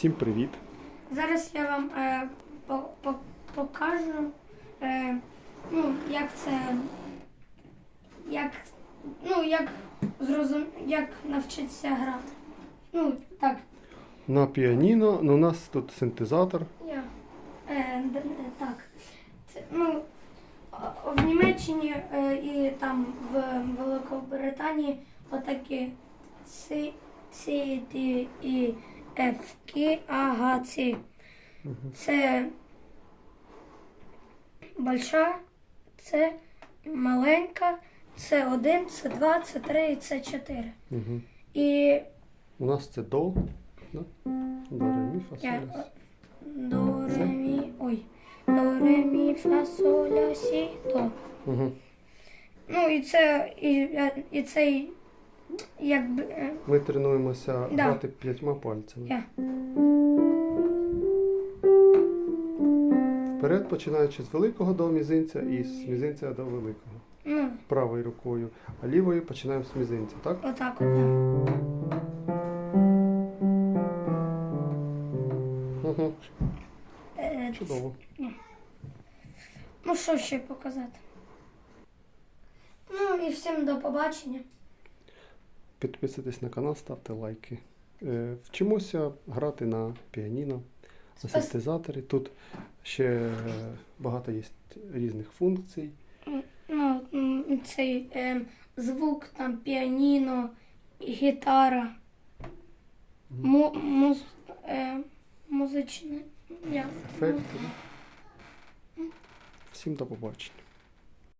Всім привіт! Зараз я вам е, по, по, покажу, е, ну, як це, як, ну, як зрозум, як навчитися грати. Ну, так, На піаніно, ну у нас тут синтезатор. я, е, е, так. Це, ну, в Німеччині е, і там в Великобританії отакі С, Д, І, Ф, К, А, Г, Ц. Це больша, це маленька, це 1, це 2, це 3 і це 4. Угу. І У нас це до. Да? До ре, мі, фа, я соль, ля, сі. до ре мі. Ой. До ре мі фа соль ля сі до. Угу. Ну і це і, і цей якби е, Ми тренуємося Да. грати п'ятьма пальцями. я. Вперед, починаючи з великого до мізинця і з мізинця до великого. Ну, Правою рукою, а лівою починаємо з мізинця, так? отак от. Угу. Е, Чудово. Ну що ще показати? Ну і всім до побачення. Підписуйтесь на канал, ставте лайки. Е, Вчимося грати на піаніно, на синтезаторі. Тут ще багато є різних функцій. Ну, цей е, звук, там піаніно, гітара, му, муз, е, музичне. Ефекти. Всім до побачення.